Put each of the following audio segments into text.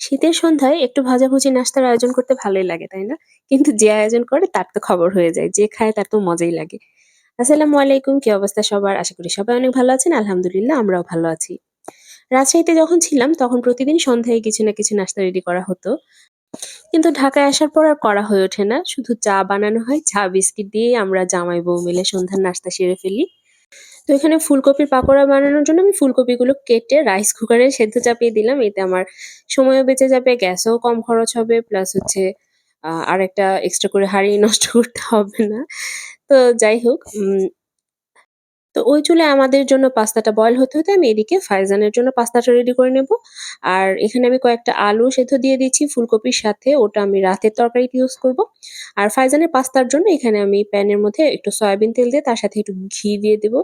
শীতের সন্ধ্যায় একটু ভাজাভুজি, নাস্তার আয়োজন করতে ভালোই লাগে, তাই না? কিন্তু যে আয়োজন করে তার তো খবর হয়ে যায়, যে খায় তার তো মজাই লাগে। আসসালামু আলাইকুম, কি অবস্থা সবার? আশা করি সবাই অনেক ভালো আছেন, আলহামদুলিল্লাহ আমরাও ভালো আছি। রাজশাহীতে যখন ছিলাম, তখন প্রতিদিন সন্ধ্যায় কিছু না কিছু নাস্তা রেডি করা হতো। কিন্তু ঢাকায় আসার পর আর করা হয়ে ওঠে না। শুধু চা বানানো হয়, চা, বিস্কিট দিয়ে আমরা জামাই বউ মিলে সন্ধ্যার নাস্তা সেরে ফেলি। তো এখানে ফুলকপির পাকোড়া বানানোর জন্য আমি ফুলকপিগুলো কেটে রাইস কুকারে সেদ্ধ চাপিয়ে দিলাম। এতে আমার সময়ও বেঁচে যাবে, গ্যাসও কম খরচ হবে প্লাস হচ্ছে আর একটা এক্সট্রা করে হাঁড়ি নষ্ট করতে হবে না। তো যাই হোক তো ওই চুলে আমাদের জন্য পাস্তাটা বয়ল হতে হতে আমি এদিকে ফাইজানের জন্য পাস্তাটা রেডি করে নেব। আর এখানে আমি কয়েকটা আলু সেদ্ধ দিয়ে দিচ্ছি ফুলকপির সাথে, ওটা আমি রাতের তরকারিতে ইউজ করব। আর ফাইজানের পাস্তার জন্য এখানে আমি প্যানের মধ্যে একটু সয়াবিন তেল দিয়ে তার সাথে একটু ঘি দিয়ে দেব।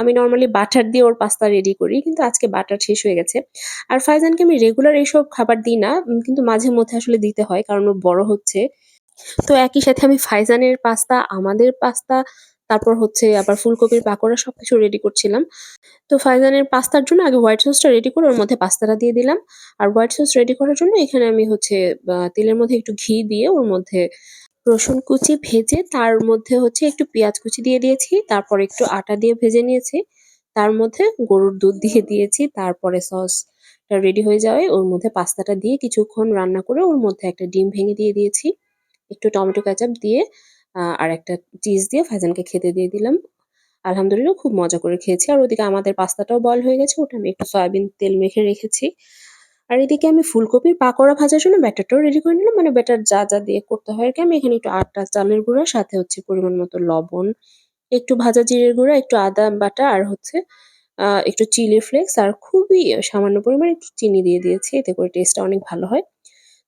আমি নর্মালি বাটার দিয়ে ওর পাস্তা রেডি করি, কিন্তু আজকে বাটার শেষ হয়ে গেছে। আর ফাইজানকে আমি রেগুলার এইসব খাবার দিই না কিন্তু মাঝে মধ্যে আসলে দিতে হয়, কারণ ও বড় হচ্ছে। তো একই সাথে আমি ফাইজানের পাস্তা, আমাদের পাস্তা তারপর হচ্ছে আবার ফুলকপির পাকোড়া সবকিছু রেডি করছিলাম। তো ফাইজানের পাস্তার জন্য আগে হোয়াইট সসটা রেডি করে ওর মধ্যে পাস্তাটা দিয়ে দিলাম। আর হোয়াইট সস রেডি করার জন্য এখানে আমি হচ্ছে তেলের মধ্যে একটু ঘি দিয়ে ওর মধ্যে রসুন কুচি ভেজে তার মধ্যে হচ্ছে একটু পেঁয়াজ কুচি দিয়ে দিয়েছি, তারপর একটু আটা দিয়ে ভেজে নিয়েছি, তার মধ্যে গরুর দুধ দিয়ে দিয়েছি, তারপরে সসটা রেডি হয়ে যাওয়ায় ওর মধ্যে পাস্তাটা দিয়ে কিছুক্ষণ রান্না করে ওর মধ্যে একটা ডিম ভেঙে দিয়ে দিয়েছি। একটু টমেটো কেচাপ দিয়ে আর একটা চিজ দিয়ে ফাইজানকে খেতে দিয়ে দিলাম। আলহামদুলিল্লাহ খুব মজা করে খেয়েছি। আর ওদিকে আমাদের পাস্তাটাও বল হয়ে গেছে, ওটা আমি একটু সয়াবিন তেল মেখে রেখেছি। আর এদিকে আমি ফুলকপির পাকোড়া ভাজার জন্য ব্যাটারটাও রেডি করে নিলাম। মানে ব্যাটার যা যা দিয়ে করতে হয় আর কি। আমি এখানে একটু আটটা চালের গুঁড়া, সাথে হচ্ছে পরিমাণ মতো লবণ, একটু ভাজা জিরের গুঁড়া, একটু আদা বাটা, আর হচ্ছে একটু চিলি ফ্লেক্স আর খুবই সামান্য পরিমাণে একটু চিনি দিয়ে দিয়েছি। এতে করে টেস্টটা অনেক ভালো হয়।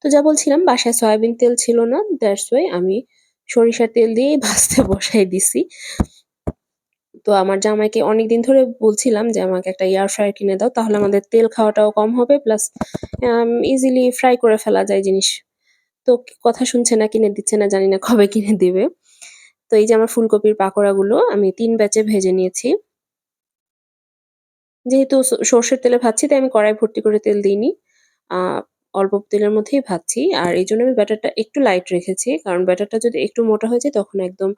তো যা বলছিলাম, বাসায় সয়াবিন তেল ছিল না দ্যাটস ওয়াই আমি সরিষার তেল দিয়েই ভাজতে বসাই দিছি। তো আমার জামাইকে অনেকদিন ধরে বলছিলাম যে, আমাকে একটা এয়ার ফ্রায়ার কিনে দাও, তাহলে আমাদের তেল খাওয়াটাও কম হবে প্লাস ইজিলি ফ্রাই করে ফেলা যায় জিনিস। তো কথা শুনছে না, কিনে দিচ্ছে না, জানি না কবে কিনে দিবে। তো এই যে আমার ফুলকপির পাকোড়াগুলো আমি তিন ব্যাচে ভেজে নিয়েছি। যেহেতু সর্ষের তেলে ভাজছি, তাই আমি কড়াই ভর্তি করে তেল দিইনি। অল্প তেলের মধ্যেই ভাজছি। আর এই জন্য আমি ব্যাটারটা একটু লাইট রেখেছি। কারণ ব্যাটারটা যদি একটু মোটা হয়ে যায়, তখন একদম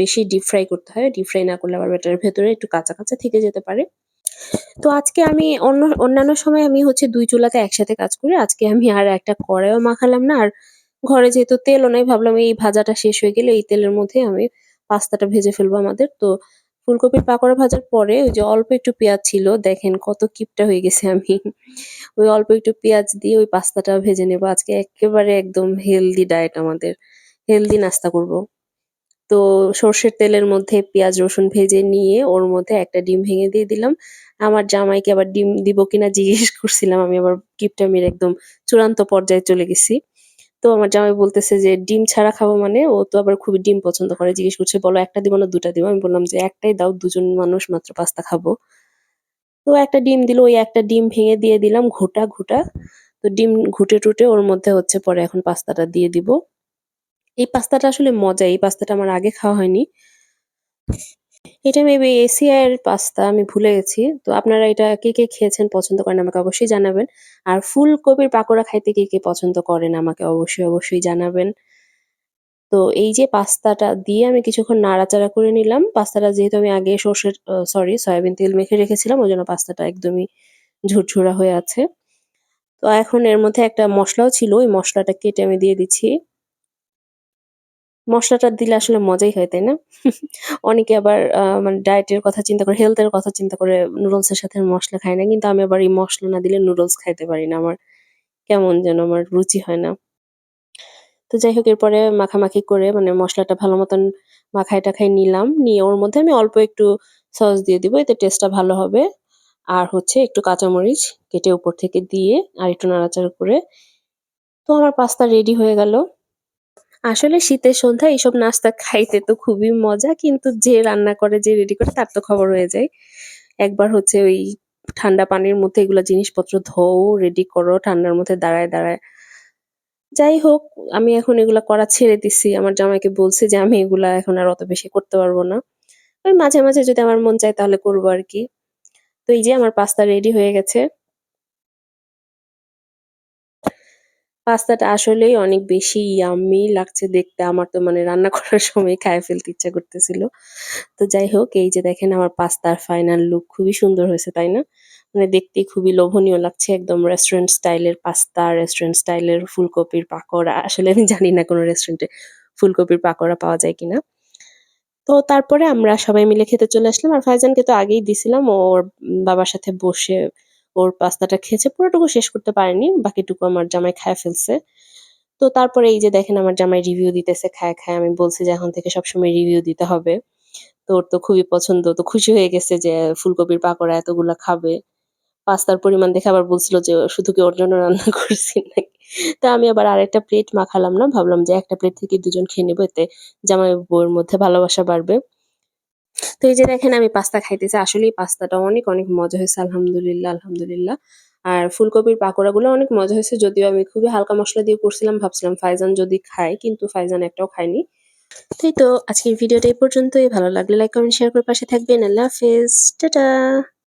বেশি ডিপ ফ্রাই করতে হয়। ডিপ ফ্রাই না করলে আবার ব্যাটারের ভেতরে একটু কাঁচা কাঁচা থেকে যেতে পারে। তো আজকে আমি অন্য, অন্যান্য সময় আমি হচ্ছে দুই চুলাতে একসাথে কাজ করি। আজকে আমি আর একটা কড়াইও মাখালাম না। আর ঘরে যেহেতু তেলও নাই, ভাবলাম এই ভাজাটা শেষ হয়ে গেলে এই তেলের মধ্যে আমি পাস্তাটা ভেজে ফেলব আমাদের। তো ফুলকপির পাকোড়া ভাজার পরে ওই যে অল্প একটু পেঁয়াজ ছিল, দেখেন কত কিপটা হয়ে গেছে আমি। ওই অল্প একটু পেঁয়াজ দিয়ে ওই পাস্তাটা ভেজে নেব। আজকে একেবারে একদম হেলদি ডায়েট আমাদের। হেলদি নাস্তা করব। তো সর্ষের তেলের মধ্যে পেঁয়াজ রসুন ভেজে নিয়ে ওর মধ্যে একটা ডিম ভেঙে দিয়ে দিলাম। আমার জামাইকে আবার ডিম দিব কিনা জিজ্ঞেস করছিলাম, আমি আবার কিপটা মেরে একদম চূড়ান্ত পর্যায়ে চলে গেছি। তো আমার জামাই বলতেছে যে, ডিম ছাড়া খাব মানে? ও তো আবার খুবই ডিম পছন্দ করে। জিজ্ঞেস করছে, বলো একটা দিব না, দুটা দিব? আমি বললাম যে, একটাই দাও, দুজন মানুষ মাত্র পাস্তা খাব। তো একটা ডিম দিল, ওই একটা ডিম ভেঙে দিয়ে দিলাম ঘোটা ঘোটা। তো ডিম ঘুটে টুটে ওর মধ্যে হচ্ছে পরে এখন পাস্তাটা দিয়ে দিব। এই পাস্তাটা আসলে মজা এই পাস্তাটা আমার আগে খাওয়া হয়নি। এটা মেবি এশিয়ার পাস্তা আমি ভুলে গেছি। তো আপনারা এটা কে কে খেয়েছেন পছন্দ করেন আমাকে অবশ্যই জানাবেন। আর ফুলকপির পাকোড়া খাইতে কে কে পছন্দ করেন আমাকে অবশ্যই অবশ্যই জানাবেন। তো এই যে পাস্তাটা দিয়ে আমি কিছুক্ষণ নাড়াচাড়া করে নিলাম। পাস্তাটা যেহেতু আমি আগে সর্ষের সরি সয়াবিন তেল মেখে রেখেছিলাম, ওই জন্য পাস্তাটা একদমই ঝুরঝুরা হয়ে আছে। তো এখন এর মধ্যে একটা মশলাও ছিল, ওই মশলাটা কেটে আমি দিয়ে দিচ্ছি। মশলাটা দিলে আসলে মজাই হয়, তাই না? অনেকে আবার মানে ডায়েটের কথা চিন্তা করে হেলথের কথা চিন্তা করে নুডলসের সাথে মশলা খায় না, কিন্তু আমি আবার এই মশলা না দিলে নুডলস খাইতে পারি না আমার। কেমন যেন আমার রুচি হয় না। তো যাই হোক, এরপরে মাখামাখি করে মানে মশলাটা ভালো মতন মাখাই টাখাই নিলাম, নিয়ে ওর মধ্যে আমি অল্প একটু সস দিয়ে দিব, এতে টেস্টটা ভালো হবে। আর হচ্ছে একটু কাঁচামরিচ কেটে উপর থেকে দিয়ে আর একটু নাড়াচাড়া করে, তো আমার পাস্তা রেডি হয়ে গেল। আসলে শীতের সন্ধ্যা এইসব নাস্তা খাইতে তো খুবই মজা, কিন্তু যে রান্না করে, যে রেডি করে, তার তো খবর হয়ে যায়। একবার হচ্ছে ওই ঠান্ডা পানির মধ্যে এগুলো জিনিসপত্র ধোও রেডি করো, ঠান্ডার মধ্যে দাঁড়ায় দাঁড়ায়। যাই হোক, আমি এখন এগুলা করা ছেড়ে দিছি। আমার জামাইকে বলছি যে আমি এগুলা এখন আর অত বেশি করতে পারব না। ওই মাঝে মাঝে যদি আমার মন চায় তাহলে করব আর কি। তো এই যে আমার পাস্তা রেডি হয়ে গেছে। পাস্তাটা আসলেই অনেক বেশি ইয়াম্মি লাগছে দেখতে। আমার তো মানে রান্না করার সময় খাইয়ে ফেলতে ইচ্ছা করতেছিল। তো যাই হোক এই যে দেখেন আমার পাস্তার ফাইনাল লুক খুবই সুন্দর হয়েছে, তাই না? মানে দেখতে খুবই লোভনীয় লাগছে একদম রেস্টুরেন্ট স্টাইলের পাস্তা, রেস্টুরেন্ট স্টাইলের ফুলকপির পাকোড়া। আসলে আমি জানি না কোনো রেস্টুরেন্টে ফুলকপির পাকোড়া পাওয়া যায় কিনা। তো তারপরে আমরা সবাই মিলে খেতে চলে আসলাম। আর ফাইজানকে তো আগেই দিছিলাম। ওর বাবার সাথে বসে ওর পাস্তাটা খেয়েছে। পুরোটুকু শেষ করতে পারেনি। বাকিটুকু আমার জামাই খায় ফেলছে। তো তারপরে এই যে দেখেন আমার জামাই রিভিউ দিতেছে খায়, খায়। আমি বলছি যে এখন থেকে সবসময় রিভিউ দিতে হবে। তো ওর তো খুবই পছন্দ। তো খুশি হয়ে গেছে যে ফুলকপির পাকোড়া এতগুলা খাবে। পাস্তার পরিমাণ দেখে আবার বলছিল যে শুধু কি ওর জন্য রান্না করছি নাকি? তা আমি আবার আরেকটা প্লেট মাখালাম না। ভাবলাম যে একটা প্লেট থেকে দুজন খেয়ে নেব এতে জামাই বউয়ের মধ্যে ভালোবাসা বাড়বে। তো এই যে দেখেন আমি পাস্তা খাইতেছি। আসলেই পাস্তাটা অনেক, অনেক মজা হয়েছে আলহামদুলিল্লাহ, আলহামদুলিল্লাহ। আর ফুলকপির পাকোড়াগুলো অনেক মজা হয়েছে। যদিও আমি খুবই হালকা মশলা দিয়ে করছিলাম। ভাবছিলাম ফাইজান যদি খায়, কিন্তু ফাইজান একটাও খাইনি তাই তো আজকের ভিডিওটা এই পর্যন্তই। ভালো লাগলে লাইক, কমেন্ট, শেয়ার করে পাশে থাকবেন। আল্লাহ হাফেজ। টাটা।